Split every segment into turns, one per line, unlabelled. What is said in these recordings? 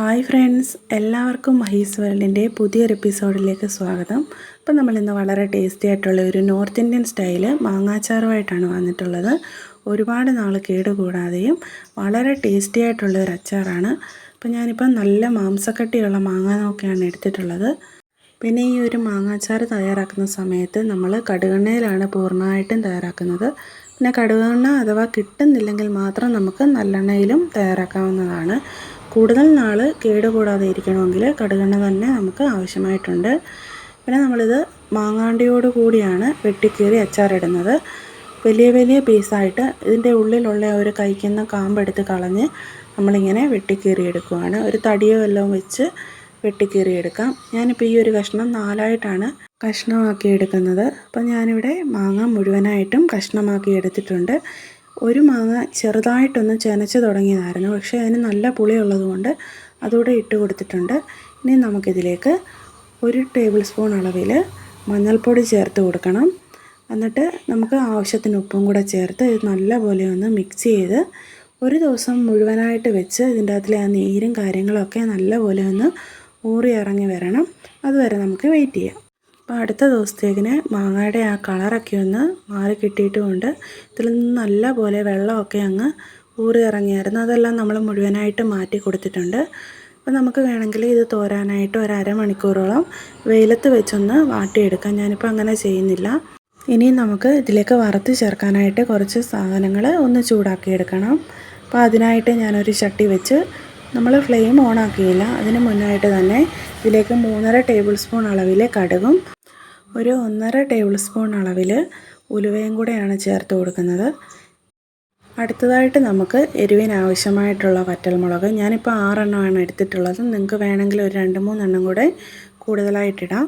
Hi friends എല്ലാവർക്കും മഹീസ് വേൾഡിന്റെ പുതിയൊരു എപ്പിസോഡിലേക്ക് സ്വാഗതം. അപ്പം നമ്മളിന്ന് വളരെ ടേസ്റ്റി ആയിട്ടുള്ള ഒരു നോർത്ത് ഇന്ത്യൻ സ്റ്റൈൽ മാങ്ങാച്ചാറുമായിട്ടാണ് വന്നിട്ടുള്ളത്. ഒരുപാട് നാൾ കേടുകൂടാതെയും വളരെ ടേസ്റ്റി ആയിട്ടുള്ള ഒരു അച്ചാറാണ്. അപ്പം ഞാനിപ്പം നല്ല മാംസക്കട്ടിയുള്ള മാങ്ങ നോക്കിയാണ് എടുത്തിട്ടുള്ളത്. പിന്നെ ഈ ഒരു മാങ്ങാച്ചാർ തയ്യാറാക്കുന്ന സമയത്ത് നമ്മൾ കടുകെണ്ണയിലാണ് പൂർണമായിട്ടും തയ്യാറാക്കുന്നത്. പിന്നെ കടുകെണ്ണ അഥവാ കിട്ടുന്നില്ലെങ്കിൽ മാത്രം നമുക്ക് നല്ലെണ്ണയിലും തയ്യാറാക്കാവുന്നതാണ്. കൂടുതൽ നാൾ കേടുകൂടാതെ ഇരിക്കണമെങ്കിൽ കടുകെണ്ണ തന്നെ നമുക്ക് ആവശ്യമായിട്ടുണ്ട്. പിന്നെ നമ്മളിത് മാങ്ങാണ്ടിയോട് കൂടിയാണ് വെട്ടിക്കീറി അച്ചാറിടുന്നത്. വലിയ വലിയ പീസായിട്ട് ഇതിന്റെ ഉള്ളിലുള്ള ഒരു കഴിക്കുന്ന കാമ്പെടുത്ത് കളഞ്ഞ് നമ്മളിങ്ങനെ വെട്ടിക്കീറി എടുക്കുകയാണ് ഒരു തടിയോ എല്ലാം വെച്ച് വെട്ടിക്കീറി എടുക്കാം ഞാനിപ്പോൾ ഈ ഒരു കഷ്ണം നാലായിട്ടാണ് കഷ്ണമാക്കി എടുക്കുന്നത് അപ്പം ഞാനിവിടെ മാങ്ങ മുഴുവനായിട്ടും കഷ്ണമാക്കി എടുത്തിട്ടുണ്ട് ഒരു മാങ്ങ ചെറുതായിട്ടൊന്ന് ചെനച്ച് തുടങ്ങിയതായിരുന്നു. പക്ഷേ അതിന് നല്ല പുളിയുള്ളതുകൊണ്ട് അതുകൂടെ ഇട്ട് കൊടുത്തിട്ടുണ്ട്. ഇനി നമുക്കിതിലേക്ക് ഒരു ടേബിൾ സ്പൂൺ അളവിൽ മഞ്ഞൾപ്പൊടി ചേർത്ത് കൊടുക്കണം. എന്നിട്ട് നമുക്ക് ആവശ്യത്തിന് ഉപ്പും കൂടെ ചേർത്ത് ഇത് നല്ലപോലെ ഒന്ന് മിക്സ് ചെയ്ത് ഒരു ദിവസം മുഴുവനായിട്ട് വെച്ച് ഇതിന്റെ അകത്തിലെ ആ നീരും കാര്യങ്ങളൊക്കെ നല്ലപോലെ ഒന്ന് ഊറി ഇറങ്ങി വരണം. അതുവരെ നമുക്ക് വെയിറ്റ് ചെയ്യാം. അപ്പോൾ അടുത്ത ദിവസത്തേക്കിന് മാങ്ങയുടെ ആ കളറൊക്കെ ഒന്ന് മാറി കിട്ടിയിട്ടുമുണ്ട്. ഇതിൽ നിന്ന് നല്ല പോലെ വെള്ളമൊക്കെ അങ്ങ് ഊറി ഇറങ്ങിയായിരുന്നു. അതെല്ലാം നമ്മൾ മുഴുവനായിട്ട് മാറ്റി കൊടുത്തിട്ടുണ്ട്. അപ്പോൾ നമുക്ക് വേണമെങ്കിൽ ഇത് തോരാനായിട്ട് ഒരു അരമണിക്കൂറോളം വെയിലത്ത് വെച്ചൊന്ന് വാട്ടിയെടുക്കാം. ഞാനിപ്പോൾ അങ്ങനെ ചെയ്യുന്നില്ല. ഇനി നമുക്ക് ഇതിലേക്ക് വറുത്ത് ചേർക്കാനായിട്ട് കുറച്ച് സാധനങ്ങൾ ഒന്ന് ചൂടാക്കിയെടുക്കണം. അപ്പോൾ അതിനായിട്ട് ഞാനൊരു ചട്ടി വെച്ച് നമ്മൾ ഫ്ലെയിം ഓൺ ആക്കിയില്ല. അതിന് മുന്നായിട്ട് തന്നെ ഇതിലേക്ക് മൂന്നര ടേബിൾ സ്പൂൺ അളവിലെ കടുകും ഒരു ഒന്നര ടേബിൾ സ്പൂൺ അളവിൽ ഉലുവയും കൂടെയാണ് ചേർത്ത് കൊടുക്കുന്നത്. അടുത്തതായിട്ട് നമുക്ക് എരിവിന് ആവശ്യമായിട്ടുള്ള വറ്റൽമുളക്. ഞാനിപ്പോൾ ആറെണ്ണമാണ് എടുത്തിട്ടുള്ളത്. നിങ്ങൾക്ക് വേണമെങ്കിൽ ഒരു രണ്ട് മൂന്നെണ്ണം കൂടെ കൂടുതലായിട്ടിടാം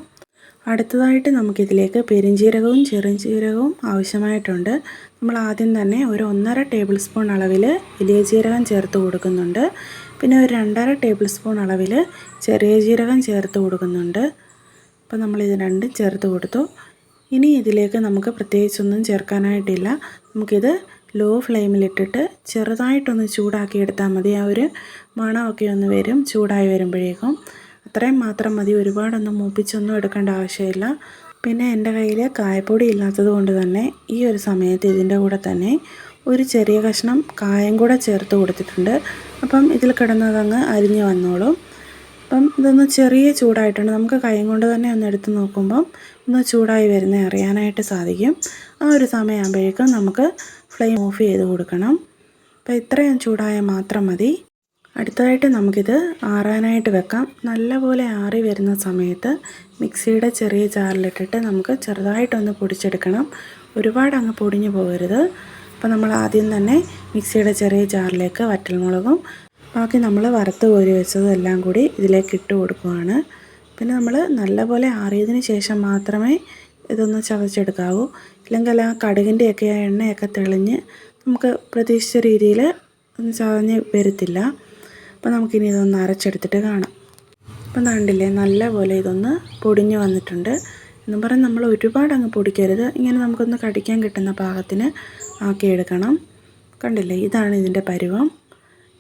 അടുത്തതായിട്ട് നമുക്കിതിലേക്ക് പെരിഞ്ജീരകവും ചെറുജീരകവും ആവശ്യമായിട്ടുണ്ട്. നമ്മൾ ആദ്യം തന്നെ ഒരു ഒന്നര ടേബിൾ സ്പൂൺ അളവിൽ വലിയ ജീരകം ചേർത്ത് കൊടുക്കുന്നുണ്ട്. പിന്നെ ഒരു രണ്ടര ടേബിൾ സ്പൂൺ അളവിൽ ചെറിയ ജീരകം ചേർത്ത് കൊടുക്കുന്നുണ്ട്. അപ്പോൾ നമ്മൾ ഇത് രണ്ടും ചേർത്ത് കൊടുത്തു. ഇനി ഇതിലേക്ക് നമുക്ക് പ്രത്യേകിച്ചൊന്നും ചേർക്കാനായിട്ടില്ല. നമുക്കിത് ലോ ഫ്ലെയിമിലിട്ടിട്ട് ചെറുതായിട്ടൊന്ന് ചൂടാക്കി എടുത്താൽ മതി. ആ ഒരു മണമൊക്കെ ഒന്ന് വരും ചൂടായി വരുമ്പോഴേക്കും. അത്രയും മാത്രം മതി. ഒരുപാടൊന്നും മൂപ്പിച്ചൊന്നും എടുക്കേണ്ട ആവശ്യമില്ല. പിന്നെ എന്റെ കയ്യിൽ കായപ്പൊടി ഇല്ലാത്തത് കൊണ്ട് തന്നെ ഈ ഒരു സമയത്ത് ഇതിന്റെ കൂടെ തന്നെ ഒരു ചെറിയ കഷ്ണം കായം കൂടെ ചേർത്ത് കൊടുത്തിട്ടുണ്ട്. അപ്പം ഇതിൽ കിടന്നതങ്ങ് അരിഞ്ഞ് വന്നോളും. അപ്പം ഇതൊന്ന് ചെറിയ ചൂടായിട്ടുണ്ട്. നമുക്ക് കൈ കൊണ്ട് തന്നെ ഒന്ന് എടുത്ത് നോക്കുമ്പം ഒന്ന് ചൂടായി വരുന്നത് അറിയാനായിട്ട് സാധിക്കും. ആ ഒരു സമയമാകുമ്പോഴേക്കും നമുക്ക് ഫ്ലെയിം ഓഫ് ചെയ്ത് കൊടുക്കണം. അപ്പോൾ ഇത്രയും ചൂടായ മാത്രം മതി. അടുത്തതായിട്ട് നമുക്കിത് ആറാനായിട്ട് വെക്കാം. നല്ലപോലെ ആറി വരുന്ന സമയത്ത് മിക്സിയുടെ ചെറിയ ജാറിലിട്ടിട്ട് നമുക്ക് ചെറുതായിട്ടൊന്ന് പൊടിച്ചെടുക്കണം. ഒരുപാട് അങ്ങ് പൊടിഞ്ഞു പോകരുത്. അപ്പോൾ നമ്മൾ ആദ്യം തന്നെ മിക്സിയുടെ ചെറിയ ജാറിലേക്ക് വറ്റൽമുളകും ബാക്കി നമ്മൾ വറുത്ത് കോരി വെച്ചതെല്ലാം കൂടി ഇതിലേക്ക് ഇട്ട് കൊടുക്കുകയാണ് പിന്നെ നമ്മൾ നല്ലപോലെ ആറിയതിന് ശേഷം മാത്രമേ ഇതൊന്ന് ചതച്ചെടുക്കാവൂ. ഇല്ലെങ്കിൽ ആ കടുകിന്റെയൊക്കെ ആ എണ്ണയൊക്കെ തെളിഞ്ഞ് നമുക്ക് പ്രതീക്ഷിച്ച രീതിയിൽ ഒന്ന് ചതഞ്ഞ് വരത്തില്ല. അപ്പോൾ നമുക്കിനി ഇതൊന്ന് അരച്ചെടുത്തിട്ട് കാണാം. അപ്പം കണ്ടില്ലേ നല്ലപോലെ ഇതൊന്ന് പൊടിഞ്ഞ് വന്നിട്ടുണ്ട്. എന്നും പറഞ്ഞ് നമ്മൾ ഒരുപാട് അങ്ങ് പൊടിക്കരുത്. ഇങ്ങനെ നമുക്കൊന്ന് കടിക്കാൻ കിട്ടുന്ന പാകത്തിന് ആക്കിയെടുക്കണം. കണ്ടില്ലേ ഇതാണ് ഇതിന്റെ പരുവം.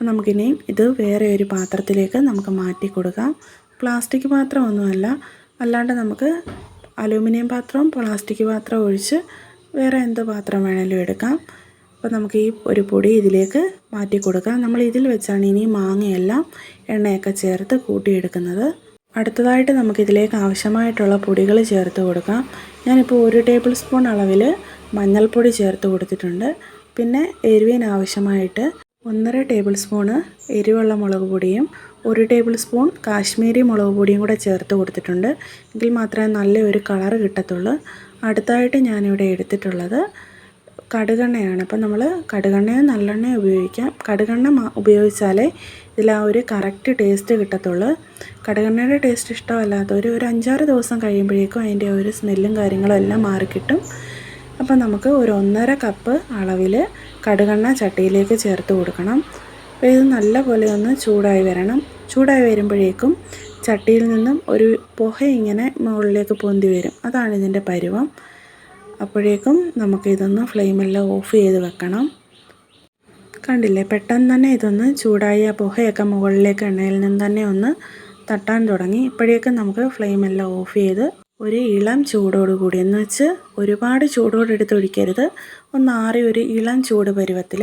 നമുക്കിനി ഇത് വേറെ ഒരു പാത്രത്തിലേക്ക് നമുക്ക് മാറ്റി കൊടുക്കാം. പ്ലാസ്റ്റിക് പാത്രമൊന്നുമല്ല. അല്ലാണ്ട് നമുക്ക് അലൂമിനിയം പാത്രവും പ്ലാസ്റ്റിക് പാത്രവും ഒഴിച്ച് വേറെ എന്ത് പാത്രം വേണമെങ്കിലും എടുക്കാം. അപ്പോൾ നമുക്ക് ഈ ഒരു പൊടി ഇതിലേക്ക് മാറ്റി കൊടുക്കാം. നമ്മൾ ഇതിൽ വെച്ചാണ് ഇനി മാങ്ങയെല്ലാം എണ്ണയൊക്കെ ചേർത്ത് കൂട്ടിയെടുക്കുന്നത്. അടുത്തതായിട്ട് നമുക്കിതിലേക്ക് ആവശ്യമായിട്ടുള്ള പൊടികൾ ചേർത്ത് കൊടുക്കാം. ഞാനിപ്പോൾ ഒരു ടേബിൾ സ്പൂൺ അളവിൽ മഞ്ഞൾപ്പൊടി ചേർത്ത് കൊടുത്തിട്ടുണ്ട്. പിന്നെ എരിവിന് ആവശ്യമായിട്ട് ഒന്നര ടേബിൾ സ്പൂണ് എരിവുള്ള മുളക് പൊടിയും ഒരു ടേബിൾ സ്പൂൺ കാശ്മീരി മുളക് പൊടിയും കൂടെ ചേർത്ത് കൊടുത്തിട്ടുണ്ട്. എങ്കിൽ മാത്രമേ നല്ലൊരു കളർ കിട്ടത്തുള്ളൂ. അടുത്തായിട്ട് ഞാനിവിടെ എടുത്തിട്ടുള്ളത് കടുകെണ്ണയാണ്. അപ്പം നമ്മൾ കടുകെണ്ണയോ നല്ലെണ്ണയോ ഉപയോഗിക്കാം. കടുകെണ്ണ ഉപയോഗിച്ചാലേ ഇതിൽ ആ ഒരു കറക്റ്റ് ടേസ്റ്റ് കിട്ടത്തുള്ളൂ. കടുകെണ്ണയുടെ ടേസ്റ്റ് ഇഷ്ടമല്ലാത്തവർ ഒരു അഞ്ചാറ് ദിവസം കഴിയുമ്പോഴേക്കും അതിന്റെ ഒരു സ്മെല്ലും കാര്യങ്ങളും എല്ലാം മാറിക്കിട്ടും. അപ്പം നമുക്ക് ഒരു ഒന്നര കപ്പ് അളവിൽ കടുകെണ്ണ ചട്ടിയിലേക്ക് ചേർത്ത് കൊടുക്കണം. അപ്പോൾ ഇത് നല്ലപോലെ ഒന്ന് ചൂടായി വരണം. ചൂടായി വരുമ്പോഴേക്കും ചട്ടിയിൽ നിന്നും ഒരു പുക ഇങ്ങനെ മുകളിലേക്ക് പൊന്തി വരും. അതാണ് ഇതിന്റെ പരുവം. അപ്പോഴേക്കും നമുക്കിതൊന്ന് ഫ്ലെയിമെല്ലാം ഓഫ് ചെയ്ത് വെക്കണം. കണ്ടില്ലേ? പെട്ടെന്ന് തന്നെ ഇതൊന്ന് ചൂടായി ആ മുകളിലേക്ക് എണ്ണയിൽ നിന്ന് തന്നെ ഒന്ന് തട്ടാൻ തുടങ്ങി. ഇപ്പോഴേക്കും നമുക്ക് ഫ്ലെയിമെല്ലാം ഓഫ് ചെയ്ത് ഒരു ഇളം ചൂടോട് കൂടി. എന്ന് വെച്ച് ഒരുപാട് ചൂടോടെ എടുത്ത് ഒഴിക്കരുത്. ഒന്നാറി ഒരു ഇളം ചൂട് പരുവത്തിൽ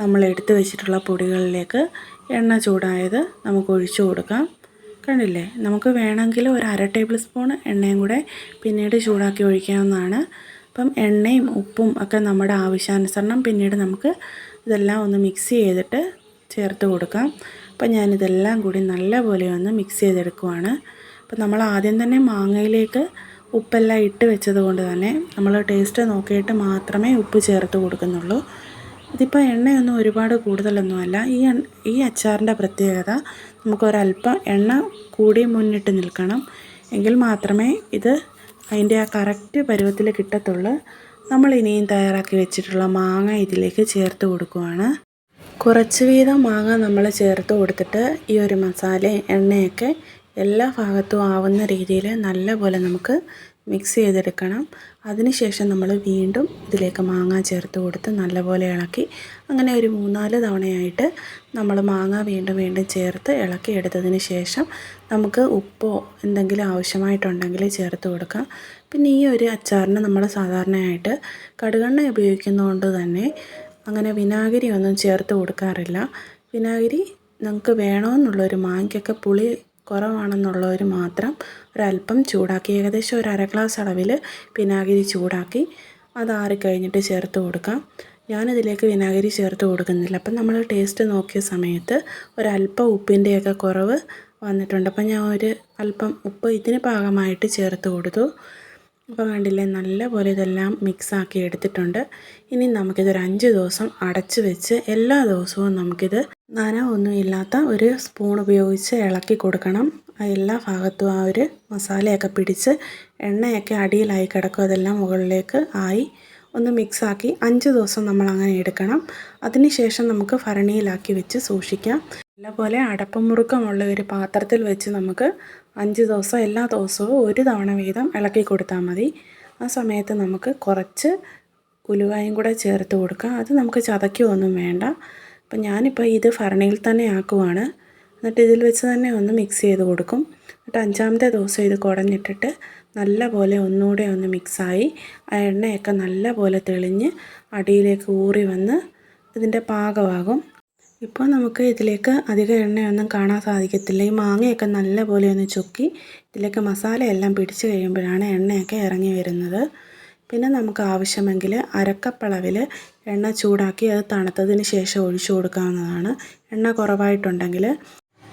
നമ്മൾ എടുത്തു വെച്ചിട്ടുള്ള പൊടികളിലേക്ക് എണ്ണ ചൂടായത് നമുക്ക് ഒഴിച്ചു കൊടുക്കാം. കണ്ടില്ലേ? നമുക്ക് വേണമെങ്കിൽ ഒരു അര ടേബിൾ സ്പൂൺ എണ്ണയും കൂടെ പിന്നീട് ചൂടാക്കി ഒഴിക്കാവുന്നതാണ്. അപ്പം എണ്ണയും ഉപ്പും ഒക്കെ നമ്മുടെ ആവശ്യാനുസരണം പിന്നീട് നമുക്ക് ഇതെല്ലാം ഒന്ന് മിക്സ് ചെയ്തിട്ട് ചേർത്ത് കൊടുക്കാം. അപ്പം ഞാനിതെല്ലാം കൂടി നല്ലപോലെ ഒന്ന് മിക്സ് ചെയ്തെടുക്കുവാണ്. അപ്പം നമ്മൾ ആദ്യം തന്നെ മാങ്ങയിലേക്ക് ഉപ്പെല്ലാം ഇട്ട് വെച്ചത് കൊണ്ട് തന്നെ നമ്മൾ ടേസ്റ്റ് നോക്കിയിട്ട് മാത്രമേ ഉപ്പ് ചേർത്ത് കൊടുക്കുന്നുള്ളൂ. ഇതിപ്പോൾ എണ്ണയൊന്നും ഒരുപാട് കൂടുതലൊന്നുമല്ല. ഈ ഈ അച്ചാറിന്റെ പ്രത്യേകത നമുക്കൊരല്പം എണ്ണ കൂടി മുന്നിട്ട് നിൽക്കണം. എങ്കിൽ മാത്രമേ ഇത് അതിന്റെ ആ കറക്റ്റ് പരുവത്തിൽ കിട്ടത്തുള്ളൂ. നമ്മൾ ഇനിയും തയ്യാറാക്കി വെച്ചിട്ടുള്ള മാങ്ങ ഇതിലേക്ക് ചേർത്ത് കൊടുക്കുവാണ്. കുറച്ച് വീതം മാങ്ങ നമ്മൾ ചേർത്ത് കൊടുത്തിട്ട് ഈ ഒരു മസാല എണ്ണയൊക്കെ എല്ലാ ഭാഗത്തും ആവുന്ന രീതിയിൽ നല്ലപോലെ നമുക്ക് മിക്സ് ചെയ്തെടുക്കണം. അതിനുശേഷം നമ്മൾ വീണ്ടും ഇതിലേക്ക് മാങ്ങ ചേർത്ത് കൊടുത്ത് നല്ലപോലെ ഇളക്കി അങ്ങനെ ഒരു മൂന്നാൽ തവണയായിട്ട് നമ്മൾ മാങ്ങ വീണ്ടും വീണ്ടും ചേർത്ത് ഇളക്കി എടുത്തതിന് ശേഷം നമുക്ക് ഉപ്പോ എന്തെങ്കിലും ആവശ്യമായിട്ടുണ്ടെങ്കിൽ ചേർത്ത് കൊടുക്കാം. പിന്നെ ഈ ഒരു അച്ചാറിന് നമ്മൾ സാധാരണയായിട്ട് കടുകെണ്ണ ഉപയോഗിക്കുന്നതുകൊണ്ട് തന്നെ അങ്ങനെ വിനാഗിരി ഒന്നും ചേർത്ത് കൊടുക്കാറില്ല. വിനാഗിരി നമുക്ക് വേണമെന്നുള്ളൊരു മാങ്ങയ്ക്കൊക്കെ പുളി കുറവാണെന്നുള്ളവർ മാത്രം ഒരല്പം ചൂടാക്കി ഏകദേശം ഒരു അര ഗ്ലാസ് അളവിൽ വിനാഗിരി ചൂടാക്കി അത് ആറിക്കഴിഞ്ഞിട്ട് ചേർത്ത് കൊടുക്കാം. ഞാനിതിലേക്ക് വിനാഗിരി ചേർത്ത് കൊടുക്കുന്നില്ല. അപ്പം നമ്മൾ ടേസ്റ്റ് നോക്കിയ സമയത്ത് ഒരല്പം ഉപ്പിന്റെയൊക്കെ കുറവ് വന്നിട്ടുണ്ട്. അപ്പം ഞാൻ ഒരു അല്പം ഉപ്പ് ഇതിന് പാകമായിട്ട് ചേർത്ത് കൊടുത്തു. അപ്പോൾ കണ്ടില്ലേ നല്ല പോലെ ഇതെല്ലാം മിക്സാക്കി എടുത്തിട്ടുണ്ട്. ഇനി നമുക്കിതൊരു അഞ്ച് ദിവസം അടച്ച് വെച്ച് എല്ലാ ദിവസവും നമുക്കിത് നനവൊന്നും ഇല്ലാത്ത ഒരു സ്പൂൺ ഉപയോഗിച്ച് ഇളക്കി കൊടുക്കണം. എല്ലാ ഭാഗത്തും ആ ഒരു മസാലയൊക്കെ പിടിച്ച് എണ്ണയൊക്കെ അടിയിലായി കിടക്കും. അതെല്ലാം മുകളിലേക്ക് ആയി ഒന്ന് മിക്സാക്കി അഞ്ച് ദിവസം നമ്മൾ അങ്ങനെ എടുക്കണം അതിനുശേഷം നമുക്ക് ഭരണിയിലാക്കി വെച്ച് സൂക്ഷിക്കാം. നല്ലപോലെ അടപ്പമുറുക്കമുള്ള ഒരു പാത്രത്തിൽ വെച്ച് നമുക്ക് അഞ്ച് ദിവസം എല്ലാ ദിവസവും ഒരു തവണ വീതം ഇളക്കി കൊടുത്താൽ മതി. ആ സമയത്ത് നമുക്ക് കുറച്ച് ഉലുവായും കൂടെ ചേർത്ത് കൊടുക്കാം. അത് നമുക്ക് ചതയ്ക്കുകയൊന്നും വേണ്ട. അപ്പം ഞാനിപ്പോൾ ഇത് ഭരണിയിൽ തന്നെ ആക്കുവാണ്. എന്നിട്ട് ഇതിൽ വെച്ച് തന്നെ ഒന്ന് മിക്സ് ചെയ്ത് കൊടുക്കും. എന്നിട്ട് അഞ്ചാമത്തെ ദിവസം ഇത് കുടഞ്ഞിട്ടിട്ട് നല്ല പോലെ ഒന്നുകൂടെ ഒന്ന് മിക്സായി ആ എണ്ണയൊക്കെ നല്ല പോലെ തെളിഞ്ഞ് അടിയിലേക്ക് ഊറി വന്ന് ഇതിന്റെ പാകമാകും. ഇപ്പോൾ നമുക്ക് ഇതിലേക്ക് അധികം എണ്ണയൊന്നും കാണാൻ സാധിക്കത്തില്ല. ഈ മാങ്ങയൊക്കെ നല്ല പോലെ ഒന്ന് ചുക്കി ഇതിലേക്ക് മസാലയെല്ലാം പിടിച്ച് കഴിയുമ്പോഴാണ് എണ്ണയൊക്കെ ഇറങ്ങി വരുന്നത്. പിന്നെ നമുക്ക് ആവശ്യമെങ്കിൽ അരക്കപ്പളവിൽ എണ്ണ ചൂടാക്കി അത് തണുത്തതിന് ശേഷം ഒഴിച്ചു കൊടുക്കാവുന്നതാണ്. എണ്ണ കുറവായിട്ടുണ്ടെങ്കിൽ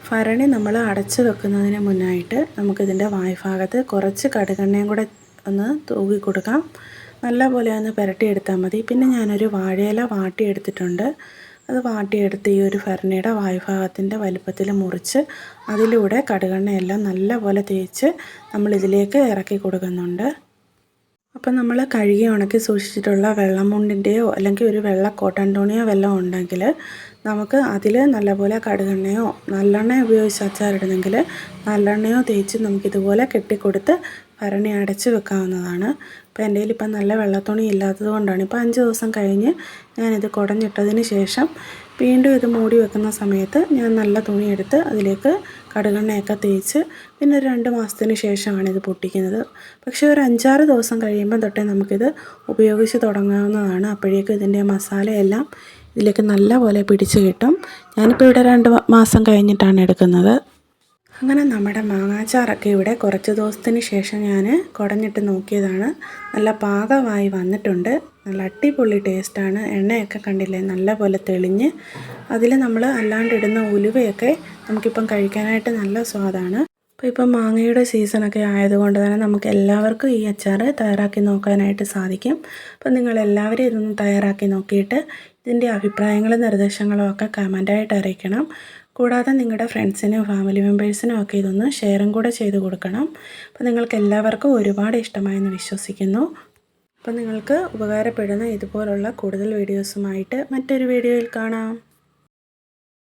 ഭരണി നമ്മൾ അടച്ചു വെക്കുന്നതിന് മുന്നായിട്ട് നമുക്കിതിന്റെ വായ്ഭാഗത്ത് കുറച്ച് കടുകെണ്ണയും കൂടെ ഒന്ന് തൂകി കൊടുക്കാം. നല്ല പോലെ ഒന്ന് പുരട്ടിയെടുത്താൽ മതി. പിന്നെ ഞാനൊരു വാഴയില വാട്ടിയെടുത്തിട്ടുണ്ട്. അത് വാട്ടിയെടുത്ത് ഈ ഒരു ഭരണിയുടെ വായുഭാഗത്തിന്റെ വലുപ്പത്തിൽ മുറിച്ച് അതിലൂടെ കടുകെണ്ണയെല്ലാം നല്ലപോലെ തേച്ച് നമ്മളിതിലേക്ക് ഇറക്കി കൊടുക്കുന്നുണ്ട്. അപ്പം നമ്മൾ കഴുകി ഉണക്കി സൂക്ഷിച്ചിട്ടുള്ള വെള്ളമുണ്ടിന്റെയോ അല്ലെങ്കിൽ ഒരു വെള്ള കോട്ടൺ തുണിയോ വെള്ളം ഉണ്ടെങ്കിൽ നമുക്ക് അതിൽ നല്ലപോലെ കടുകെണ്ണയോ നല്ലെണ്ണ ഉപയോഗിച്ച് അച്ചാറിടുന്നെങ്കിൽ നല്ലെണ്ണയോ തേച്ച് നമുക്കിതുപോലെ കെട്ടിക്കൊടുത്ത് ഭരണി അടച്ച് വെക്കാവുന്നതാണ്. അപ്പോൾ എന്റെ കയ്യിൽ ഇപ്പം നല്ല വെള്ളത്തുണി ഇല്ലാത്തത് കൊണ്ടാണ്. ഇപ്പോൾ അഞ്ച് ദിവസം കഴിഞ്ഞ് ഞാനിത് കുടഞ്ഞിട്ടതിന് ശേഷം വീണ്ടും ഇത് മൂടി വെക്കുന്ന സമയത്ത് ഞാൻ നല്ല തുണിയെടുത്ത് അതിലേക്ക് കടുകെണ്ണയൊക്കെ തേച്ച് പിന്നെ ഒരു രണ്ട് മാസത്തിന് ശേഷമാണ് ഇത് പൊട്ടിക്കുന്നത്. പക്ഷേ ഒരു അഞ്ചാറ് ദിവസം കഴിയുമ്പോൾ തൊട്ടേ നമുക്കിത് ഉപയോഗിച്ച് തുടങ്ങാവുന്നതാണ്. അപ്പോഴേക്കും ഇതിന്റെ മസാലയെല്ലാം ഇതിലേക്ക് നല്ല പോലെ പിടിച്ച് കിട്ടും. ഞാനിപ്പോൾ ഇവിടെ രണ്ട് മാസം കഴിഞ്ഞിട്ടാണ് എടുക്കുന്നത്. അങ്ങനെ നമ്മുടെ മാങ്ങാച്ചാറൊക്കെ ഇവിടെ കുറച്ച് ദിവസത്തിന് ശേഷം ഞാൻ കുടഞ്ഞിട്ട് നോക്കിയതാണ്. നല്ല പാകമായി വന്നിട്ടുണ്ട്. നല്ല അടിപൊളി ടേസ്റ്റാണ്. എണ്ണയൊക്കെ കണ്ടില്ലേ? നല്ല പോലെ തെളിഞ്ഞ്. അതിൽ നമ്മൾ അല്ലാണ്ട് ഇടുന്ന ഉലുവയൊക്കെ നമുക്കിപ്പം കഴിക്കാനായിട്ട് നല്ല സ്വാദാണ്. അപ്പോൾ ഇപ്പം മാങ്ങയുടെ സീസണൊക്കെ ആയതുകൊണ്ട് തന്നെ നമുക്ക് എല്ലാവർക്കും ഈ അച്ചാർ തയ്യാറാക്കി നോക്കാനായിട്ട് സാധിക്കും. അപ്പം നിങ്ങളെല്ലാവരും ഇതൊന്ന് തയ്യാറാക്കി നോക്കിയിട്ട് ഇതിന്റെ അഭിപ്രായങ്ങളും നിർദ്ദേശങ്ങളും ഒക്കെ കമന്റായിട്ട് അറിയിക്കണം. കൂടാതെ നിങ്ങളുടെ ഫ്രണ്ട്സിനും ഫാമിലി മെമ്പേഴ്സിനും ഒക്കെ ഇതൊന്ന് ഷെയറും കൂടെ ചെയ്ത് കൊടുക്കണം. അപ്പോൾ നിങ്ങൾക്ക് എല്ലാവർക്കും ഒരുപാട് ഇഷ്ടമായെന്ന് വിശ്വസിക്കുന്നു. അപ്പോൾ നിങ്ങൾക്ക് ഉപകാരപ്പെടുന്ന ഇതുപോലുള്ള കൂടുതൽ വീഡിയോസുമായിട്ട് മറ്റൊരു വീഡിയോയിൽ കാണാം.